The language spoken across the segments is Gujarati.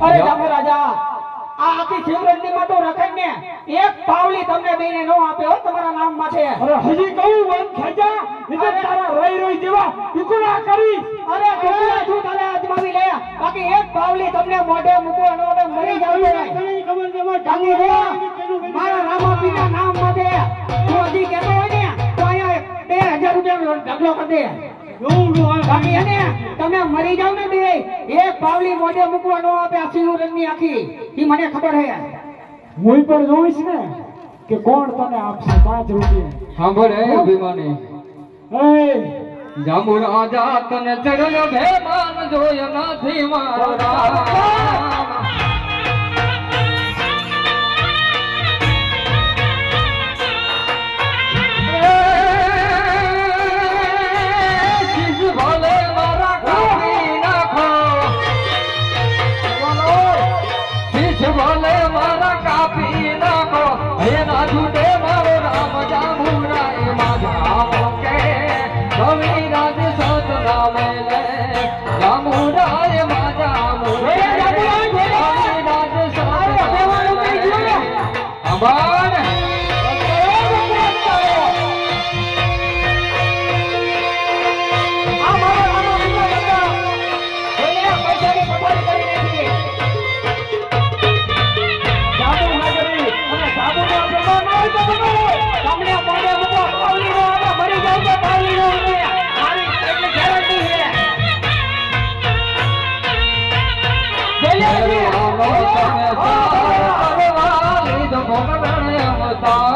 અરે જામો રાજા આ આખી શિવરજની માં તો રખાય ને એક પાવલી તમને બેને નો આપે હો તમારા નામ માટે. અરે હજી કહું વન ખાજા એટલે તારા રોઈ રોઈ જેવા ટુકડા કરી. અરે ટુકડા છું તારે અજમાવી લે. બાકી એક પાવલી તમને મોઢે મૂકો હવે મરી જાવ જામી રે મારા રામાપીના નામ તું હજી કહેતો હોય ને તો અહીંયા બે હજાર રૂપિયા ઢગલો કરી દે. બાકી એને તમે મરી જાવ ને બે એક પાવલી મોઢે મૂકવાનો આપે આ શિવરજની આખી. ઈ મને ખબર હે. હું પણ જોઈશ ને કે કોણ તને આપશે પાંચ રૂપિયા. સાંભળે અભિમાની. એ જાંબુ રાજા તને ચડ્યો ભેમાન જોય નથી મારો સત રામ.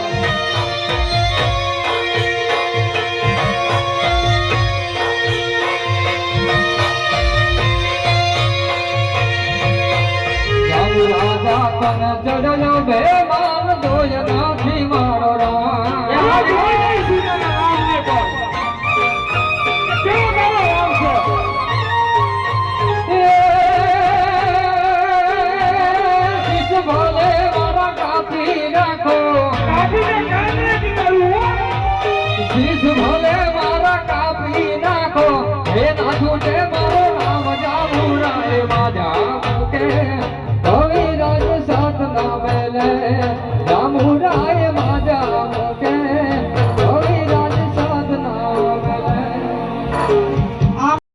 તને ચડ્યો બે માન જોય નાથી મારો રામ.